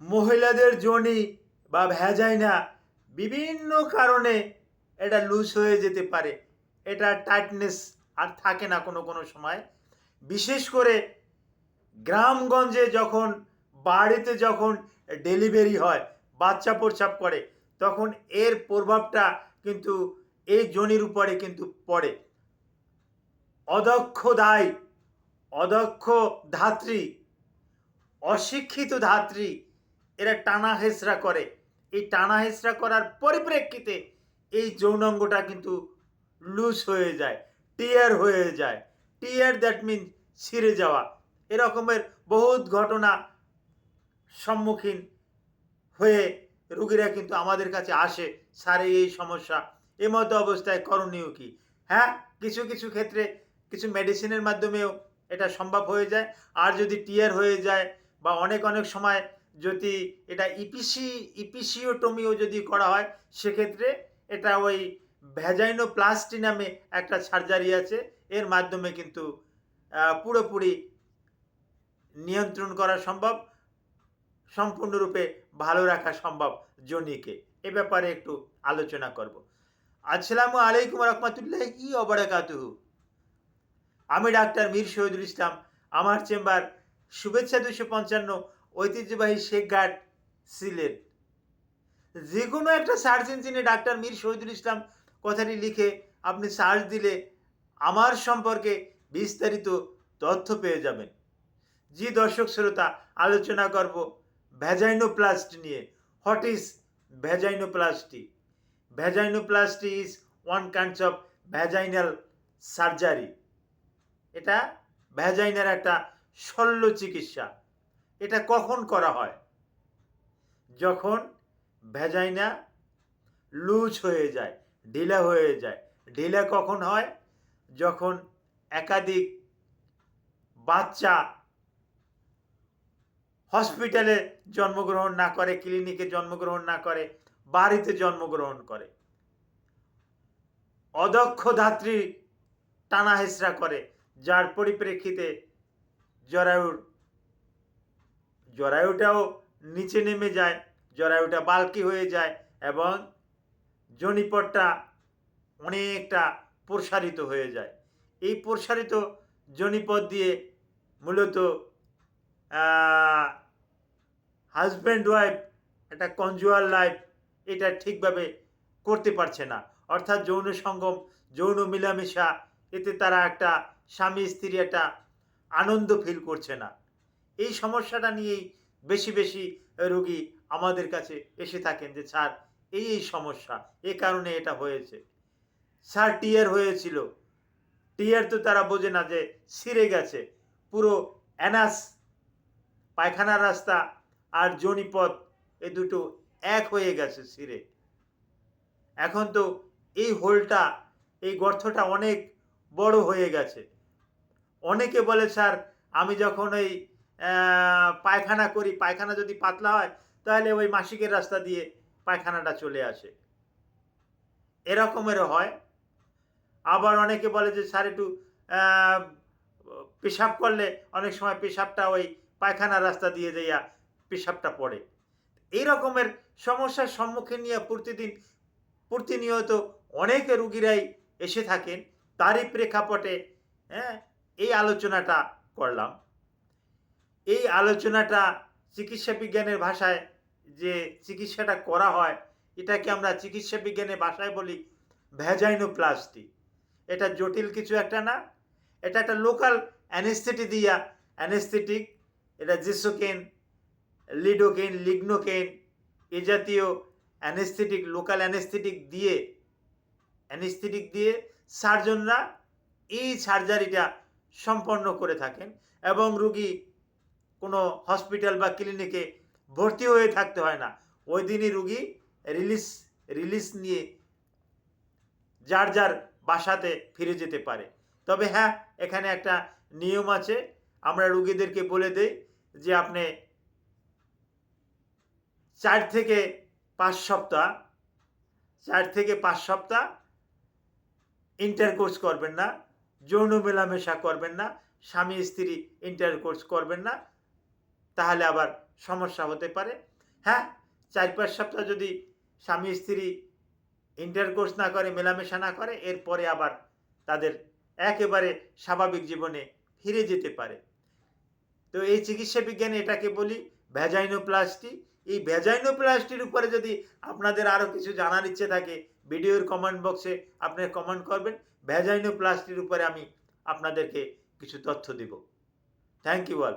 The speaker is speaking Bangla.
মহিলাদের জনি বা ভ্যাজাইনা বিভিন্ন কারণে এটা লুজ হয়ে যেতে পারে। এটা টাইটনেস আর থাকে না কোনো কোনো সময়। বিশেষ করে গ্রামগঞ্জে যখন, বাড়িতে যখন ডেলিভারি হয়, বাচ্চা প্রস্রাব করে, তখন এর প্রভাবটা কিন্তু এই জনির উপরে কিন্তু পড়ে। অদক্ষ দায়, অদক্ষ ধাত্রী, অশিক্ষিত ধাত্রী এরা টানা হেসরা করে। এই টানা হেসরা করার পরিপ্রেক্ষিতে এই যৌনাঙ্গটা কিন্তু লুজ হয়ে যায় টিয়ার হয়ে যায়। টিয়ার দ্যাট মিন ছিঁড়ে যাওয়া। এরকমের বহুত ঘটনা সম্মুখীন হয়ে রুগীরা কিন্তু আমাদের কাছে আসে স্যার এই সমস্যা। এ মতো অবস্থায় করণীয় কি? হ্যাঁ কিছু কিছু ক্ষেত্রে কিছু মেডিসিনের মাধ্যমেও এটা সম্ভব হয়ে যায়। আর যদি টিয়ার হয়ে যায় বা অনেক অনেক সময় যদি এটা E ইপিসি ইপিসিওটমিও যদি করা হয়, সেক্ষেত্রে এটা ওই ভ্যাজাইনোপ্লাস্টি নামে একটা সার্জারি আছে। এর মাধ্যমে কিন্তু পুরোপুরি নিয়ন্ত্রণ করা সম্ভব, সম্পূর্ণরূপে ভালো রাখা সম্ভব জনিকে। এ ব্যাপারে একটু আলোচনা করব। আসসালামু আলাইকুম রহমতুল্লাহ ই অবরাকাতুহু আমি ডাক্তার মীর শহীদুল ইসলাম। আমার চেম্বার শুভেচ্ছা দুশো পঞ্চান্ন ঐতিহ্যবাহী শেখ ঘাট সিলেট। যে কোনো একটা সার্চ ইঞ্জিনে ডাক্তার মীর শহীদুল ইসলাম কথাটি লিখে আপনি সার্চ দিলে আমার সম্পর্কে বিস্তারিত তথ্য পেয়ে যাবেন। জি দর্শক শ্রোতা, আলোচনা করব ভ্যাজাইনোপ্লাস্টি নিয়ে। What is vaginoplasty vaginoplasty is one kinds of vaginal surgery এটা ভ্যাজাইনার একটা শল্য চিকিৎসা। এটা কখন করা হয়? যখন ভেজাইনা লুজ হয়ে যায়, ঢিলা হয়ে যায়। ঢিলা কখন হয়? যখন একাধিক বাচ্চা হসপিটালে জন্মগ্রহণ না করে, ক্লিনিকে জন্মগ্রহণ না করে, বাড়িতে জন্মগ্রহণ করে। অদক্ষ ধাত্রী টানা হেসরা করে, যার পরিপ্রেক্ষিতে জরায়ুর জরায়ুটাও নিচে নেমে যায় জরায়ুটা বালকি হয়ে যায় এবং জনিপটটা অনেকটা প্রসারিত হয়ে যায়। এই প্রসারিত জনিপদ দিয়ে মূলত হাজব্যান্ড ওয়াইফ একটা কনজুয়াল লাইফ এটা ঠিকভাবে করতে পারছে না। অর্থাৎ যৌন সঙ্গম, যৌন মিলামেশা, এতে তারা একটা স্বামী স্ত্রী একটা আনন্দ ফিল করছে না। এই সমস্যাটা নিয়েই বেশি বেশি রোগী আমাদের কাছে এসে থাকেন যে স্যার এই এই সমস্যা এ কারণে এটা হয়েছে। স্যার টিয়ার হয়েছিল। টিয়ার তো তারা বোঝে না যে ছিঁড়ে গেছে। পুরো অ্যানাস পায়খানার রাস্তা আর জনিপথ এ দুটো এক হয়ে গেছে ছিঁড়ে। এখন তো এই হোলটা এই গর্তটা অনেক বড় হয়ে গেছে। অনেকে বলে স্যার আমি যখন আহ, পায়খানা করি, পায়খানা যদি পাতলা হয়, তাহলে ওই মাসিকের রাস্তা দিয়ে পায়খানাটা চলে আসে। এরকমেরও হয়। আবার অনেকে বলে যে, স্যার, একটু পেশাব করলে অনেক সময় পেশাবটা ওই পায়খানার রাস্তা দিয়ে যাইয়া পেশাবটা পড়ে। এই রকমের সমস্যার সম্মুখীন নিয়ে প্রতিদিন, প্রতিনিয়ত অনেক রুগীরাই এসে থাকেন। তারই প্রেক্ষাপটে হ্যাঁ এই আলোচনাটা করলাম। এই আলোচনাটা চিকিৎসা বিজ্ঞানের ভাষায় যে চিকিৎসাটা করা হয়, এটাকে আমরা চিকিৎসা বিজ্ঞানের ভাষায় বলি ভ্যাজাইনোপ্লাস্টি এটা জটিল কিছু একটা না, এটা একটা লোকাল অ্যানেস্থেটি দিয়া অ্যানেস্থেটিক এটা জিসোকেন লিডোকেন লিগনোকেন এ জাতীয় অ্যানেস্থেটিক লোকাল অ্যানেস্থেটিক দিয়ে অ্যানেস্থেটিক দিয়ে সার্জনরা এই সার্জারিটা সম্পন্ন করে থাকেন এবং রুগী কোনো হসপিটাল বা ক্লিনিকে ভর্তি হয়ে থাকতে হয় না। ওই দিনই রুগী রিলিজ রিলিজ নিয়ে যার যার বাসাতে ফিরে যেতে পারে। তবে হ্যাঁ এখানে একটা নিয়ম আছে। আমরা রুগীদেরকে বলে দেই যে আপনি চার থেকে পাঁচ সপ্তাহ, চার থেকে পাঁচ সপ্তাহ ইন্টারকোর্স করবেন না, যৌন মেলামেশা করবেন না স্বামী স্ত্রী ইন্টারকোর্স করবেন না তাহলে আবার সমস্যা হতে পারে। হ্যাঁ চার পাঁচ সপ্তাহ যদি স্বামী স্ত্রী ইন্টারকোর্স না করে, মেলামেশা না করে, এরপরে আবার তাদের একেবারে স্বাভাবিক জীবনে ফিরে যেতে পারে। তো এই চিকিৎসা বিজ্ঞানে এটাকে বলি ভ্যাজাইনোপ্লাস্টি এই ভ্যাজাইনোপ্লাস্টির উপরে যদি আপনাদের আরও কিছু জানার ইচ্ছে থাকে, ভিডিওর কমেন্ট বক্সে আপনি কমেন্ট করবেন। ভ্যাজাইনোপ্লাস্টির উপরে আমি আপনাদেরকে কিছু তথ্য দেব। Thank you all